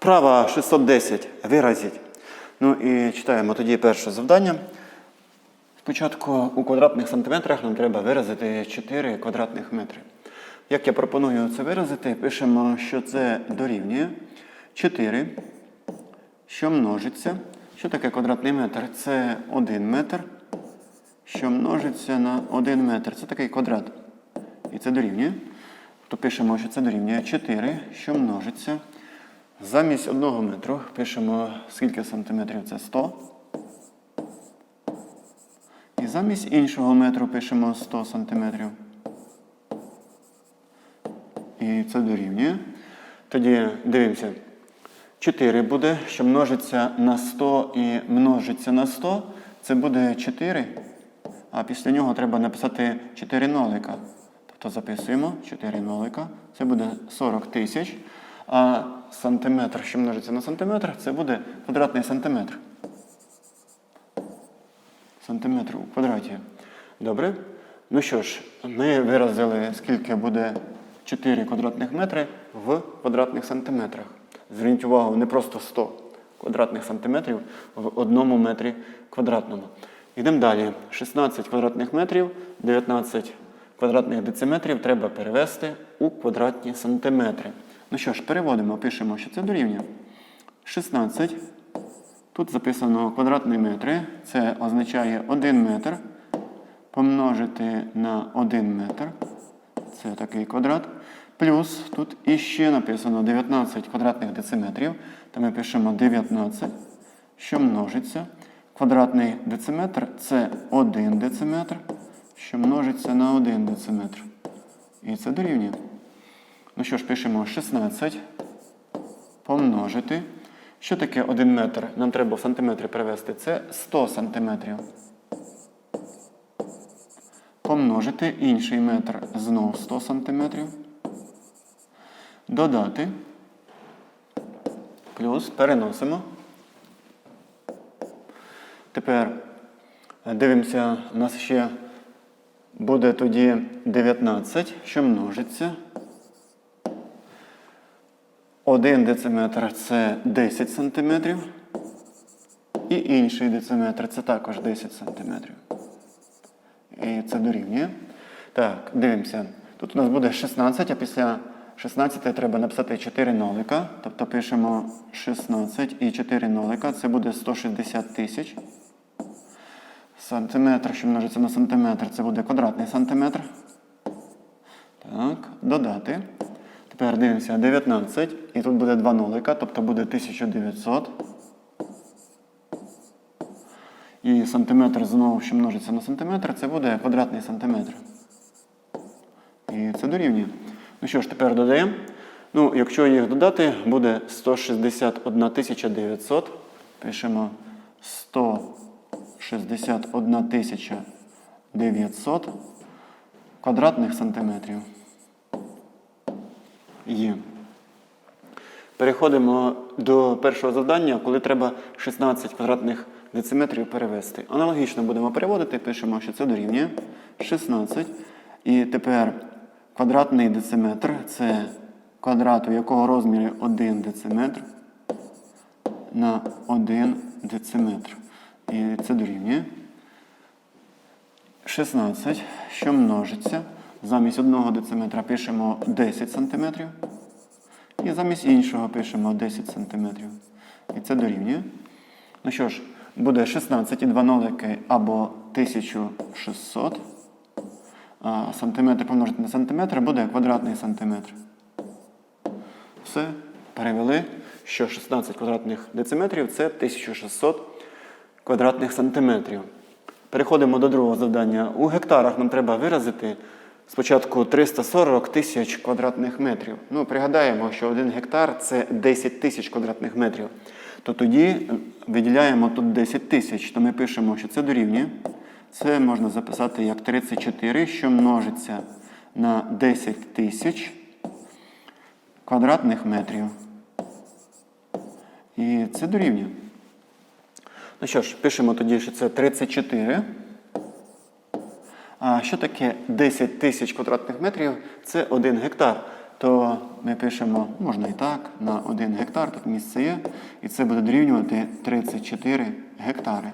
Вправа 610. Виразіть. Ну і читаємо тоді перше завдання. Спочатку у квадратних сантиметрах нам треба виразити 4 квадратних метри. Як я пропоную це виразити, пишемо, що це дорівнює 4, що множиться. Що таке квадратний метр? Це 1 метр, що множиться на 1 метр. Це такий квадрат. І це дорівнює. То пишемо, що це дорівнює 4, що множиться. Замість 1 метру пишемо, скільки сантиметрів це 100. І замість іншого метру пишемо 100 сантиметрів. І це дорівнює. Тоді дивимося. 4 буде, що множиться на 100 і множиться на 100. Це буде 4. А після нього треба написати 4 нолика. Тобто записуємо 4 нолика. Це буде 40 тисяч. А сантиметр, що множиться на сантиметр, це буде квадратний сантиметр. Сантиметр у квадраті. Добре. Ну що ж, ми виразили, скільки буде 4 квадратних метри в квадратних сантиметрах. Зверніть увагу, не просто 100 квадратних сантиметрів в одному метрі квадратному. Йдемо далі. 16 квадратних метрів, 19 квадратних дециметрів треба перевести у квадратні сантиметри. Ну що ж, переводимо, пишемо, що це дорівнює. 16. Тут записано квадратні метри. Це означає 1 метр помножити на 1 метр. Це такий квадрат. Плюс тут іще написано 19 квадратних дециметрів. То ми пишемо 19, що множиться. Квадратний дециметр це 1 дециметр, що множиться на 1 дециметр. І це дорівнює. Ну що ж, пишемо 16 помножити. Що таке 1 метр? Нам треба в сантиметри перевести. Це 100 сантиметрів. Помножити інший метр знов 100 сантиметрів. Додати. Плюс переносимо. Тепер дивимося, у нас ще буде тоді 19, що множиться. 1 дециметр це 10 сантиметрів. І інший дециметр це також 10 сантиметрів. І це дорівнює. Так, дивимося. Тут у нас буде 16, а після 16 треба написати 4 нолика. Тобто пишемо 16 і 4 нолика. Це буде 160 тисяч. Сантиметр, що множиться на сантиметр, це буде квадратний сантиметр. Так, додати. Тепер дивимося 19. І тут буде 2 нолика, тобто буде 1900. І сантиметр знову, що множиться на сантиметр, це буде квадратний сантиметр. І це дорівнює. Ну що ж, тепер додаємо. Ну, якщо їх додати, буде 161 900. Пишемо 161 900 квадратних сантиметрів. Є. Переходимо до першого завдання, коли треба 16 квадратних дециметрів перевести. Аналогічно будемо переводити, пишемо, що це дорівнює 16. І тепер квадратний дециметр це квадрат, у якого розмірі 1 дециметр на 1 дециметр. І це дорівнює 16, що множиться. Замість одного дециметра пишемо 10 сантиметрів. І замість іншого пишемо 10 сантиметрів. І це дорівнює. Ну що ж, буде 16 і 2 нолики або 1600. А сантиметр помножити на сантиметр буде квадратний сантиметр. Все, перевели, що 16 квадратних дециметрів це 1600 квадратних сантиметрів. Переходимо до другого завдання. У гектарах нам треба виразити спочатку 340 тисяч квадратних метрів. Ну, пригадаємо, що один гектар це 10 тисяч квадратних метрів. То тоді виділяємо тут 10 тисяч, то ми пишемо, що це дорівнює. Це можна записати як 34, що множиться на 10 тисяч квадратних метрів. І це дорівнює. Ну що ж, пишемо тоді, що це 34. Що таке 10 тисяч квадратних метрів? Це 1 гектар. То ми пишемо, можна і так, на 1 гектар, тут місце є, і це буде дорівнювати 34 гектари.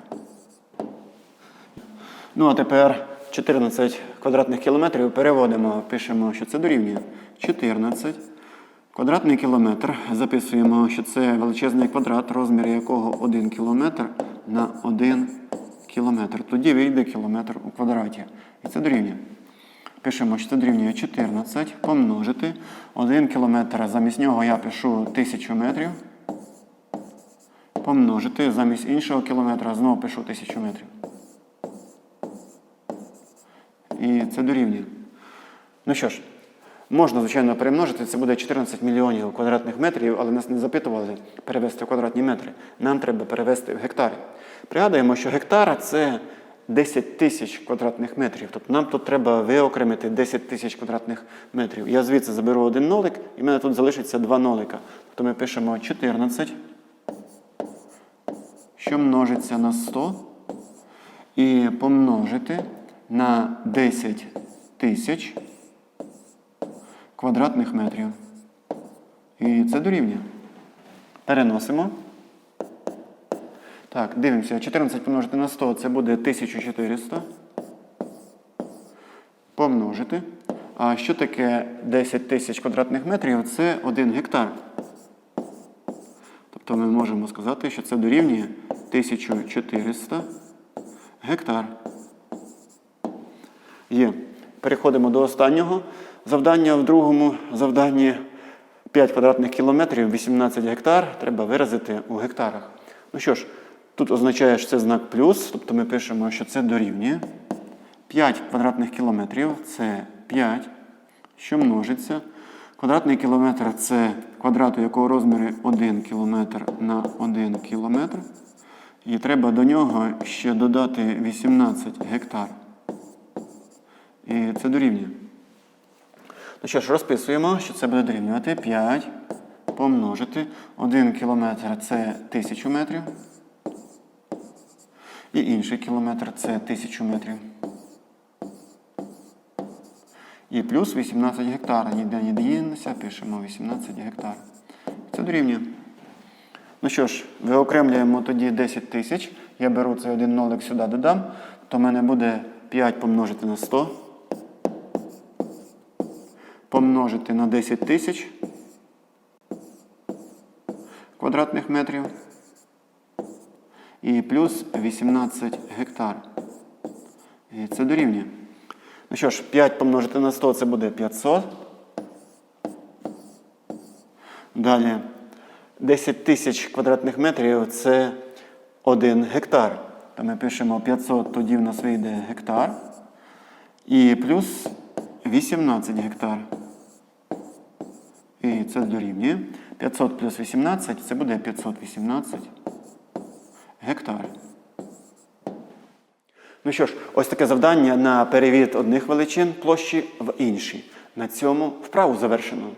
Ну а тепер 14 квадратних кілометрів переводимо, пишемо, що це дорівнює 14. Квадратний кілометр. Записуємо, що це величезний квадрат, розмір якого 1 кілометр на 1 кілометр. Тоді вийде кілометр у квадраті. І це дорівнює. Пишемо, що це дорівнює 14 помножити. 1 кілометр, замість нього я пишу 1000 метрів. Помножити замість іншого кілометра знову пишу 1000 метрів. І це дорівнює. Ну що ж, можна, звичайно, перемножити. Це буде 14 мільйонів квадратних метрів, але нас не запитували перевести в квадратні метри. Нам треба перевести в гектари. Пригадуємо, що гектара це 10 тисяч квадратних метрів. Тобто нам тут треба виокремити 10 тисяч квадратних метрів. Я звідси заберу один нолик, і в мене тут залишиться два нолика. Тобто ми пишемо 14, що множиться на 100 і помножити на 10 тисяч квадратних метрів. І це дорівнює. Переносимо. Так, дивимося. 14 помножити на 100 це буде 1400. Помножити. А що таке 10 тисяч квадратних метрів? Це 1 гектар. Тобто ми можемо сказати, що це дорівнює 1400 гектар. Є. Переходимо до останнього завдання. В другому завданні 5 квадратних кілометрів, 18 гектар. Треба виразити у гектарах. Ну що ж, тут означає, що це знак плюс, тобто ми пишемо, що це дорівнює. 5 квадратних кілометрів це 5, що множиться. Квадратний кілометр це квадрат, у якого розміри 1 кілометр на 1 кілометр. І треба до нього ще додати 18 гектар. І це дорівнює. Ну що ж, розписуємо, що це буде дорівнювати 5 помножити 1 кілометр це 1000 метрів. І інший кілометр це 1000 метрів. І плюс 18 гектар. Ніде не діємося, пишемо 18 гектар. Це дорівнює. Ну що ж, виокремлюємо тоді 10 тисяч. Я беру цей один нолик сюди додам, то в мене буде 5 помножити на 100. Помножити на 10 тисяч квадратних метрів. І плюс 18 гектар. І це дорівнює. Ну що ж, 5 помножити на 100 це буде 500. Далі 10 тисяч квадратних метрів це 1 гектар. То ми пишемо 500, тоді в нас вийде гектар. І плюс 18 гектар. Це дорівнює. 500 плюс 18 це буде 518 гектар. Ну що ж, ось таке завдання на перевід одних величин площі в інші. На цьому вправу завершено.